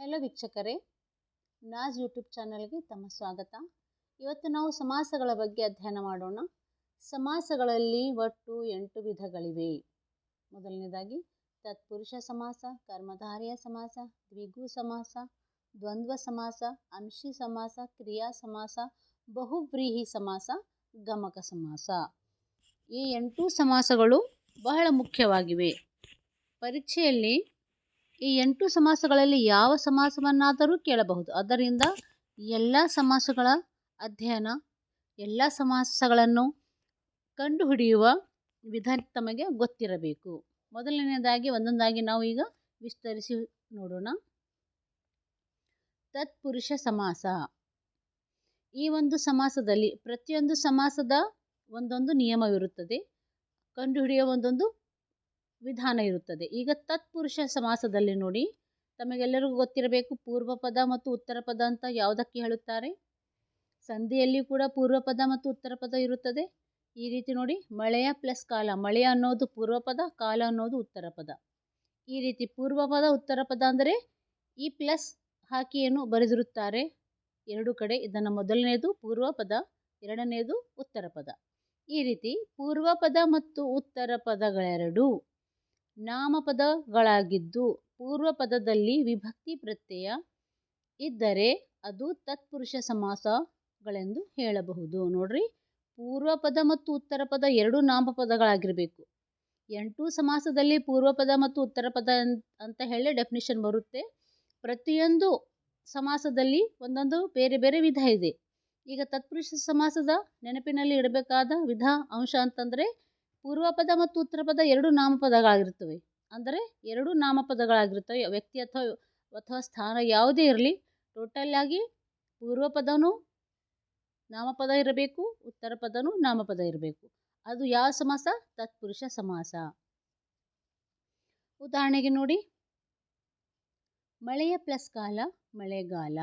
Hello ವೀಕ್ಷಕರೇ, Naaz YouTube ಚಾನಲ್ಗೆ ತಮ್ಮ ಸ್ವಾಗತ. ಇವತ್ತು ನಾವು ಸಮಾಸಗಳ ಬಗ್ಗೆ ಅಧ್ಯಯನ ಮಾಡೋಣ. ಸಮಾಸಗಳಲ್ಲಿ ಒಟ್ಟು ಎಂಟು ವಿಧಗಳಿವೆ. ಮೊದಲನೇದಾಗಿ, ತತ್ಪುರುಷ ಸಮಾಸ, ಕರ್ಮಧಾರ್ಯ ಸಮಾಸ, ದ್ವಿಗು ಸಮಾಸ, ದ್ವಂದ್ವ ಸಮಾಸ, ಅಂಶಿ ಸಮಾಸ, ಕ್ರಿಯಾ ಸಮಾಸ, ಬಹುವ್ರೀಹಿ ಸಮಾಸ, ಗಮಕ ಸಮಾಸ. ಈ ಎಂಟು ಸಮಾಸಗಳು ಬಹಳ ಮುಖ್ಯವಾಗಿವೆ. ಪರೀಕ್ಷೆಯಲ್ಲಿ ಈ ಎಂಟು ಸಮಾಸಗಳಲ್ಲಿ ಯಾವ ಸಮಾಸವನ್ನಾದರೂ ಕೇಳಬಹುದು. ಅದರಿಂದ ಎಲ್ಲ ಸಮಾಸಗಳ ಅಧ್ಯಯನ, ಎಲ್ಲ ಸಮಾಸಗಳನ್ನು ಕಂಡುಹಿಡಿಯುವ ವಿಧಾನ ತಮಗೆ ಗೊತ್ತಿರಬೇಕು. ಮೊದಲನೆಯದಾಗಿ, ಒಂದೊಂದಾಗಿ ನಾವು ಈಗ ವಿಸ್ತರಿಸಿ ನೋಡೋಣ. ತತ್ಪುರುಷ ಸಮಾಸ. ಈ ಒಂದು ಸಮಾಸದಲ್ಲಿ ಪ್ರತಿಯೊಂದು ಸಮಾಸದ ಒಂದೊಂದು ನಿಯಮವಿರುತ್ತದೆ. ಕಂಡುಹಿಡಿಯುವ ಒಂದೊಂದು ವಿಧಾನ ಇರುತ್ತದೆ. ಈಗ ತತ್ಪುರುಷ ಸಮಾಸದಲ್ಲಿ ನೋಡಿ, ತಮಗೆಲ್ಲರಿಗೂ ಗೊತ್ತಿರಬೇಕು ಪೂರ್ವ ಪದ ಮತ್ತು ಉತ್ತರ ಪದ ಅಂತ ಯಾವುದಕ್ಕೆ ಹೇಳುತ್ತಾರೆ? ಸಂಧಿಯಲ್ಲಿ ಕೂಡ ಪೂರ್ವ ಪದ ಮತ್ತು ಉತ್ತರ ಪದ ಇರುತ್ತದೆ. ಈ ರೀತಿ ನೋಡಿ, ಮಳೆಯ ಪ್ಲಸ್ ಕಾಲ ಮಳೆಯ ಅನ್ನೋದು ಪೂರ್ವ ಪದ, ಕಾಲ ಅನ್ನೋದು ಉತ್ತರ ಪದ. ಈ ರೀತಿ ಪೂರ್ವ ಪದ, ಉತ್ತರ ಪದ ಅಂದರೆ ಈ ಪ್ಲಸ್ ಹಾಕಿ ಏನು ಬರೆದಿರುತ್ತಾರೆ. ಎರಡು ಕಡೆ, ಇದನ್ನು ಮೊದಲನೆಯದು ಪೂರ್ವ ಪದ ಎರಡನೆಯದು ಉತ್ತರ ಪದ. ಈ ರೀತಿ ಪೂರ್ವ ಪದ ಮತ್ತು ಉತ್ತರ ಪದಗಳೆರಡೂ ನಾಮಪದಗಳಾಗಿದ್ದು ಪೂರ್ವಪದದಲ್ಲಿ ವಿಭಕ್ತಿ ಪ್ರತ್ಯಯ ಇದ್ದರೆ ಅದು ತತ್ಪುರುಷ ಸಮಾಸಗಳೆಂದು ಹೇಳಬಹುದು. ನೋಡ್ರಿ, ಪೂರ್ವಪದ ಮತ್ತು ಉತ್ತರ ಪದ ಎರಡು ನಾಮಪದಗಳಾಗಿರಬೇಕು. ಎಂಟು ಸಮಾಸದಲ್ಲಿ ಪೂರ್ವಪದ ಮತ್ತು ಉತ್ತರ ಪದ ಅಂತ ಹೇಳಿ ಡೆಫಿನಿಷನ್ ಬರುತ್ತೆ. ಪ್ರತಿಯೊಂದು ಸಮಾಸದಲ್ಲಿ ಒಂದೊಂದು ಬೇರೆ ಬೇರೆ ವಿಧ ಇದೆ. ಈಗ ತತ್ಪುರುಷ ಸಮಾಸದ ನೆನಪಿನಲ್ಲಿ ಇಡಬೇಕಾದ ವಿಧ, ಅಂಶ ಅಂತಂದರೆ ಪೂರ್ವ ಪದ ಮತ್ತು ಉತ್ತರ ಪದ ಎರಡು ನಾಮಪದಗಳಾಗಿರ್ತವೆ ಅಂದರೆ ಎರಡು ನಾಮಪದಗಳಾಗಿರ್ತವೆ ವ್ಯಕ್ತಿ ಅಥವಾ ಅಥವಾ ಸ್ಥಾನ ಯಾವುದೇ ಇರಲಿ ಟೋಟಲ್ ಆಗಿ ಪೂರ್ವ ಪದನೂ ನಾಮಪದ ಇರಬೇಕು, ಉತ್ತರ ಪದನೂ ನಾಮಪದ ಇರಬೇಕು. ಅದು ಯಾವ ಸಮಾಸ? ತತ್ಪುರುಷ ಸಮಾಸ. ಉದಾಹರಣೆಗೆ ನೋಡಿ. ಮಳೆಯ ಪ್ಲಸ್ ಕಾಲ, ಮಳೆಗಾಲ.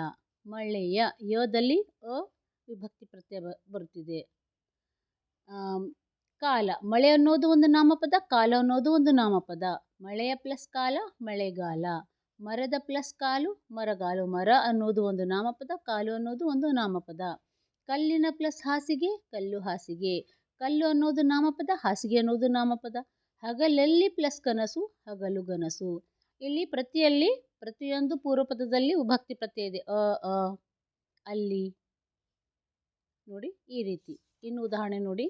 ಮಳೆಯ ಯೋದಲ್ಲಿ ಅ ವಿಭಕ್ತಿ ಪ್ರತ್ಯಯ ಬರುತ್ತಿದೆ. ಕಾಲ. ಮಳೆ ಅನ್ನೋದು ಒಂದು ನಾಮಪದ, ಕಾಲ ಅನ್ನೋದು ಒಂದು ನಾಮಪದ. ಮಳೆಯ ಪ್ಲಸ್ ಕಾಲ, ಮಳೆಗಾಲ. ಮರದ ಪ್ಲಸ್ ಕಾಲು, ಮರಗಾಲು. ಮರ ಅನ್ನೋದು ಒಂದು ನಾಮಪದ, ಕಾಲು ಅನ್ನೋದು ಒಂದು ನಾಮಪದ. ಕಲ್ಲಿನ ಪ್ಲಸ್ ಹಾಸಿಗೆ, ಕಲ್ಲು ಹಾಸಿಗೆ. ಕಲ್ಲು ಅನ್ನೋದು ನಾಮಪದ, ಹಾಸಿಗೆ ಅನ್ನೋದು ನಾಮಪದ. ಹಗಲಲ್ಲಿ ಪ್ಲಸ್ ಕನಸು, ಹಗಲು ಗನಸು. ಇಲ್ಲಿ ಪ್ರತಿಯಲ್ಲಿ, ಪ್ರತಿಯೊಂದು ಪೂರ್ವಪದದಲ್ಲಿ ವಿಭಕ್ತಿ ಪ್ರತ್ಯಯ ಇದೆ. ಅ ಅ, ಅಲ್ಲಿ. ನೋಡಿ, ಈ ರೀತಿ. ಇನ್ನು ಉದಾಹರಣೆ ನೋಡಿ.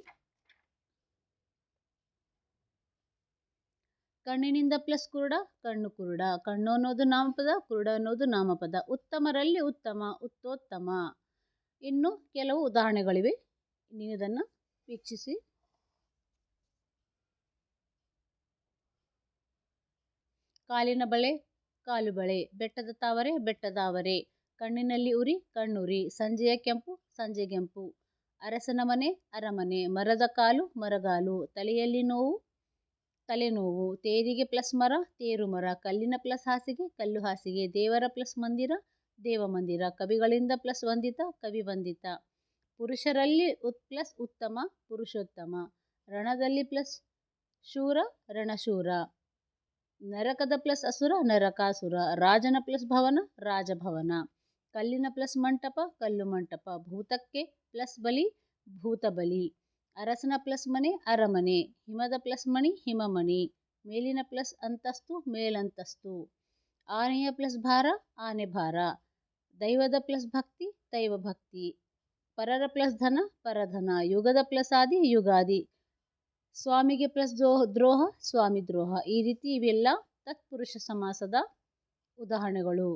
ಕಣ್ಣಿನಿಂದ ಪ್ಲಸ್ ಕುರುಡ, ಕಣ್ಣು ಕುರುಡ. ಕಣ್ಣು ಅನ್ನೋದು ನಾಮಪದ, ಕುರುಡ ಅನ್ನೋದು ನಾಮಪದ. ಉತ್ತಮರಲ್ಲಿ ಉತ್ತಮ, ಉತ್ತೋತ್ತಮ. ಇನ್ನು ಕೆಲವು ಉದಾಹರಣೆಗಳಿವೆ. ನೀವು ಇದನ್ನು ವೀಕ್ಷಿಸಿ. ಕಾಲಿನ ಬಳೆ, ಕಾಲು ಬಳೆ. ಬೆಟ್ಟದ ತಾವರೆ ಬೆಟ್ಟದಾವರೆ ಕಣ್ಣಿನಲ್ಲಿ ಉರಿ, ಕಣ್ಣುರಿ. ಸಂಜೆಯ ಕೆಂಪು, ಸಂಜೆ ಕೆಂಪು ಅರಸನ ಮನೆ, ಅರಮನೆ. ಮರದ ಕಾಲು, ಮರಗಾಲು. ತಲೆಯಲ್ಲಿ ನೋವು ತಲೆನೋವು, ತೇರಿಗೆ ಪ್ಲಸ್ ಮರ, ತೇರು ಮರ, ಕಲ್ಲಿನ ಪ್ಲಸ್ ಹಾಸಿಗೆ, ಕಲ್ಲು ಹಾಸಿಗೆ, ದೇವರ ಪ್ಲಸ್ ಮಂದಿರ, ದೇವ ಮಂದಿರ, ಕವಿಗಳಿಂದ ಪ್ಲಸ್ ವಂದಿತ, ಕವಿ ವಂದಿತ. ಪುರುಷರಲ್ಲಿ ಉತ್ ಪ್ಲಸ್ ಉತ್ತಮ, ಪುರುಷೋತ್ತಮ. ರಣದಲ್ಲಿ ಪ್ಲಸ್ ಶೂರ, ರಣಶೂರ. ನರಕದ ಪ್ಲಸ್ ಅಸುರ, ನರಕಾಸುರ. ರಾಜನ ಪ್ಲಸ್ ಭವನ, ರಾಜಭವನ. ಕಲ್ಲಿನ ಪ್ಲಸ್ ಮಂಟಪ, ಕಲ್ಲು ಮಂಟಪ. ಭೂತಕ್ಕೆ ಪ್ಲಸ್ ಬಲಿ, ಭೂತ ಬಲಿ. ಅರಸನ ಪ್ಲಸ್ ಮನೆ, ಅರಮನೆ. ಹಿಮದ ಪ್ಲಸ್ ಮಣಿ ಹಿಮಮಣಿ ಮೇಲಿನ ಪ್ಲಸ್ ಅಂತಸ್ತು, ಮೇಲಂತಸ್ತು. ಆನೆಯ ಪ್ಲಸ್ ಭಾರ, ಆನೆ ಭಾರ. ದೈವದ ಪ್ಲಸ್ ಭಕ್ತಿ, ದೈವ ಭಕ್ತಿ. ಪರರ ಪ್ಲಸ್ ಧನ ಪರಧನ ಯುಗದ ಪ್ಲಸ್ ಆದಿ, ಯುಗಾದಿ. ಸ್ವಾಮಿಗೆ ಪ್ಲಸ್ ದ್ರೋಹ ದ್ರೋಹ, ಸ್ವಾಮಿ ದ್ರೋಹ. ಈ ರೀತಿ ಇವೆಲ್ಲ ತತ್ಪುರುಷ ಸಮಾಸದ ಉದಾಹರಣೆಗಳು.